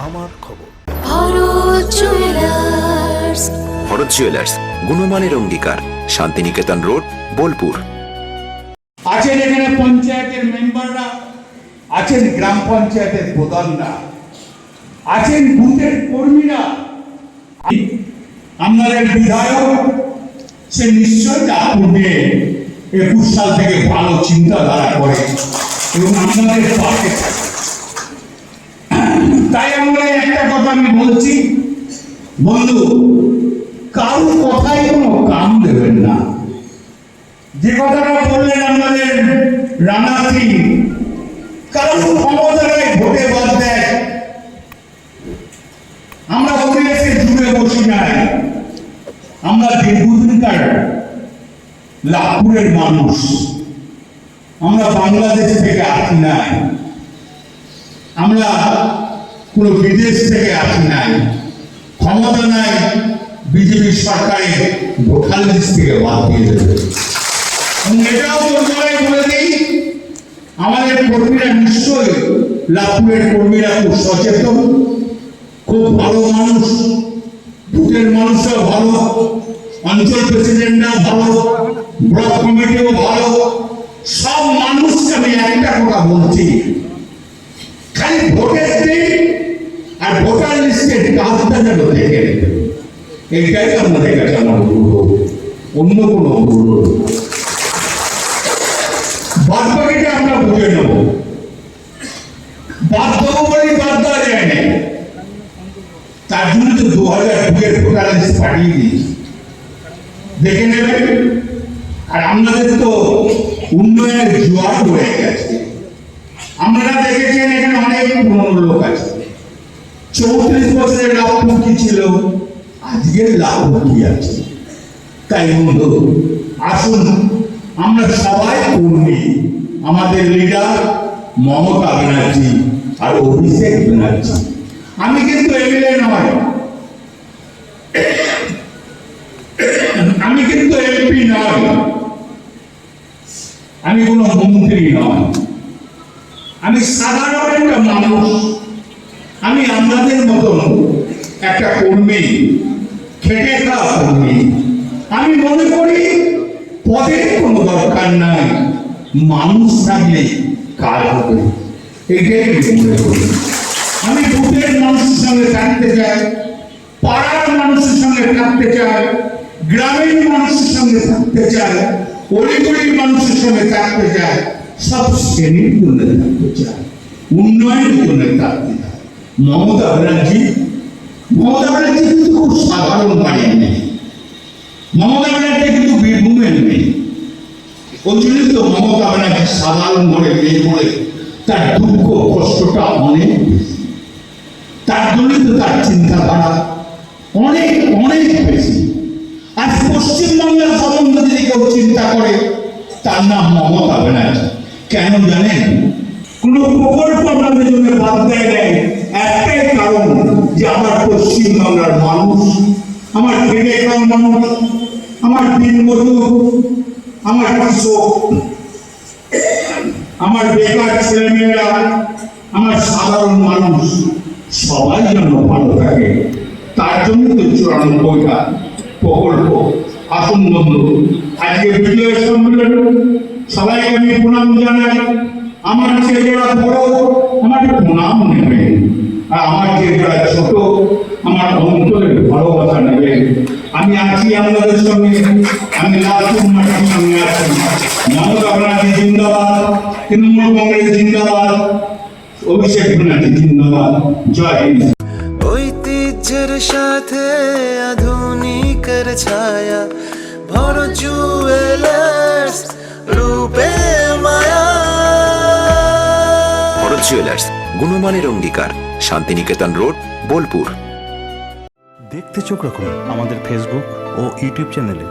আমার খবর। ভরত জুয়েলার্স। গুণমানের অঙ্গীকার শান্তিনিকেতন রোড বোলপুর। আছেন এখানে পঞ্চায়েতের মেম্বাররা আছেন গ্রাম পঞ্চায়েতের প্রধানরা আছেন বুথের কর্মীরা। আপনাদের বিধায়ক সে নিশ্চয় তার পূর্বে একুশ সাল থেকে ভালো চিন্তাধারা করে এবং আপনাদের পাশে থাকে তাই আমরা একটা কথা আমি বলছি, বন্ধু কারও কথাই কোনো কাম দেবেন না। যে কথাটা বললেন আমাদের রানা সিং, কারণ ক্ষমতায় ভোটে বাদ দেয়। আমরা পরিবেশে জুড়ে বসি নাই। আমরা দীর্ঘদিনকার লাভপুরের মানুষ। আমরা বাংলাদেশ থেকে আসি নাই। আমরা কোনো বিদেশ থেকে আসি নাই, ক্ষমতা নাই, বিজেপি সরকারের ভোটার লিস্ট থেকে বাদ দিয়ে দেবে। এটাও বলে দিই, আমাদের কর্মীরা নিশ্চয়ই লাভপুরের কর্মীরা খুব সচেতন, খুব ভালো মানুষ বুথের মানুষও ভালো, অঞ্চল প্রেসিডেন্টরা ভালো, ব্লক কমিটিও ভালো, সব মানুষকে আমি একটা কথা বলছি, খালি ভোটের দিন আর ভোটার লিস্টের কাজটা যেন দেখে নেবে এইটাই আমাদের কাছে আমার অনুরোধ। অন্য কোনো অনুরোধ বাদ আমরা বুঝে নেব। বাদ দেবো বলে বাদ দেওয়া যায় না। তার জন্য তো দু হাজার দুয়ের ভোটার লিস্ট পাঠিয়ে দিয়েছি। দেখে নেবেন। আর আপনাদের তো উন্নয়নের জোয়ার হয়ে গেছে। আপনারা দেখেছেন এখানে অনেক পুরনো লোক আছে। চৌত্রিশ বছরের লাভ কি ছিল? আজকের লাভ কি আছে? তাই বন্ধু, আসুন, আমরা সবাই কর্মী। আমাদের লিডার মমতা ব্যানার্জি আর অভিষেক ব্যানার্জি। আমি কিন্তু এমএলএ নয়। আমি কিন্তু এমপি নয়। আমি কোনো মন্ত্রী নয়। আমি সাধারণ একটা মানুষ আমি আপনাদের মতন একটা কর্মী খেটে খাওয়া কর্মী আমি মনে করি পদের কোনো দরকার নাই। মানুষ থাকলে কাজ হবে? এটাই মনে করি। আমি বুথের মানুষের সঙ্গে থাকতে চাই, পাড়ার মানুষের সঙ্গে থাকতে চাই, গ্রামের মানুষের সঙ্গে থাকতে চাই অলিগলির মানুষের সঙ্গে থাকতে চাই, সব শ্রেণির জন্য থাকতে চাই, উন্নয়নের জন্য থাকতে চাই। মমতা ব্যানার্জি মমতা ব্যানার্জি কিন্তু খুব সাধারণ বাড়ির নেই। মমতা ব্যানার্জি কিন্তু বীরভূমের নেই ওই জন্যই তো মমতা ব্যানার্জি সাধারণ ঘরে মেয়ে বলে তার দুঃখ, কষ্টটা অনেক তার জন্যই তো তার চিন্তাধারা অনেক অনেক বেশি। আজ পশ্চিমবাংলার সম্বন্ধে যদি কেউ চিন্তা করে, তার নাম মমতা ব্যানার্জি। কেন জানেন? কোন প্রকল্প আপনাদের জন্য বাদ দেয় নাই। একটাই কারণ যে আমার পশ্চিমবাংলার মানুষ, আমার খাওয়া মানুষ আমার দিনমজুর আমার কৃষক আমার বেকার ছেলেমেয়েরা, আমার সাধারণ মানুষ, সবাই যেন ভালো থাকে। তার জন্য তো চুরানব্বইটা প্রকল্প। আসুন বন্ধু, আজকে বিজয় সম্মেলন। সবাইকে আমি প্রণাম জানাই। আমার যারা বড়, আমাকে প্রণাম নেবে। আর আমার যারা ছোট, আমার অন্তরের ভালোবাসা নেবে। আমি আছি আপনাদের সঙ্গে। আমি লালপুর সঙ্গে আছি মমতা ব্যানার্জি জিন্দাবাদ তৃণমূল কংগ্রেস জিন্দাবাদ অভিষেক ব্যানার্জি জিন্দাবাদ জয় হিন্দ ঐতিহ্যের সাথে আধুনিকের ছায়া ভর জুয়েলার্স রূপে মায়া। ভরত জুয়েলার্স গুণমানের অঙ্গীকার শান্তিনিকেতন রোড বোলপুর। দেখতে চোখ রাখুন আমাদের ফেসবুক ও ইউটিউব চ্যানেলে